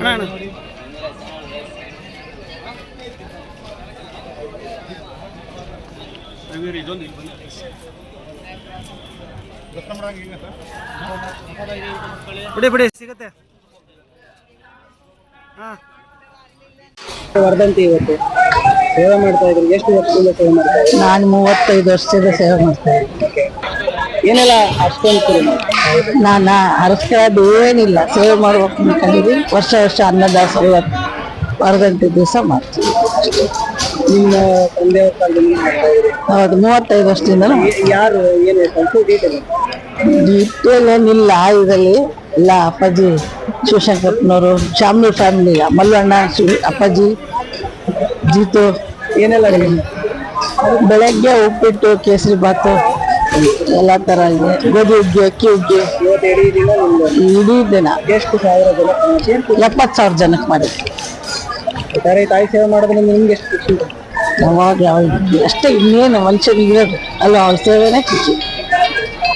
ಅಣ್ಣ ಇದೊಂದು ಬಿಡಿ ಬಿಡಿ ಸಿಗುತ್ತೆ. ಹಾಂ. ವರ್ಧಂತಿ ಇವತ್ತು. ಸೇವೆ ಮಾಡ್ತಾ ಇದ್ರಿ? ಎಷ್ಟು ವರ್ಷದಿಂದ ಸೇವೆ ಮಾಡ್ತಾ ಇದ್ರಿ? ನಾನು ಮೂವತ್ತೈದು ವರ್ಷದ ಸೇವೆ ಮಾಡ್ತಾ ಇದ್ದೀನಿ. ಏನೆಲ್ಲ ಅಷ್ಟೊಂದು ನಾನು ಹರಸ್ಕೊಳ್ಳೋದು ಏನಿಲ್ಲ. ಸೇವೆ ಮಾಡ್ಬೇಕು ಅನ್ಕೊಂಡಿದ್ವಿ ವರ್ಷ ವರ್ಷ ಅನ್ನದಾಸರು ಅರ್ಧಂಟು ದಿವಸ ಮಾಡ್ತೀವಿ ನಿಮ್ಮ ತಂದೆಯವ್ರ ಕಾಲದಲ್ಲಿ ಮಾಡ್ತಾ ಇದ್ರಿ? ಹೌದು ಮೂವತ್ತೈದು ವರ್ಷದಿಂದ ಯಾರು ಏನು ಡೀಟೇಲ್ ಡೀಟೇಲ್ ಏನಿಲ್ಲ ಇದರಲ್ಲಿ ಎಲ್ಲ ಅಪ್ಪಾಜಿ ಶಿವಶಂಕರಪ್ಪನವರು ಶಾಮ್ನೂರ್ ಫ್ಯಾಮಿಲಿ ಮಲ್ಲಣ್ಣ ಶಿವ ಅಪ್ಪಾಜಿ ಜೀತು ಏನೆಲ್ಲ ಅಡುಗೆ? ಬೆಳಗ್ಗೆ ಉಪ್ಪಿಟ್ಟು ಕೇಸರಿ ಬಾತು ಎಲ್ಲ ತರ ಇದೆ. ಗೋಧಿ ಹುಗ್ಗಿ ಅಕ್ಕಿ ಹುಗ್ಗಿ. ಇವತ್ತು ಇಡೀ ದಿನ. ನಿಮ್ದು ಇಡೀ ದಿನ ಎಷ್ಟು ಸಾವಿರ ಜನ? ಎಪ್ಪತ್ತು ಸಾವಿರ ಜನಕ್ಕೆ ಮಾಡಿದ್ವಿ. ಒಟ್ಟಾರೆ ತಾಯಿ ಸೇವೆ ಮಾಡೋದ್ರಿಂದ ನಿಮ್ಗೆ ಎಷ್ಟು ಖುಷಿ? ಇದೆ ಯಾವಾಗ ಯಾವಾಗ ಅಷ್ಟೇ ಇನ್ನೇನು ಮನುಷ್ಯರಿಗೆ ಇರೋದು. ಅಲ್ಲ ಅವ್ರ ಸೇವೆನೇ ಖುಷಿ.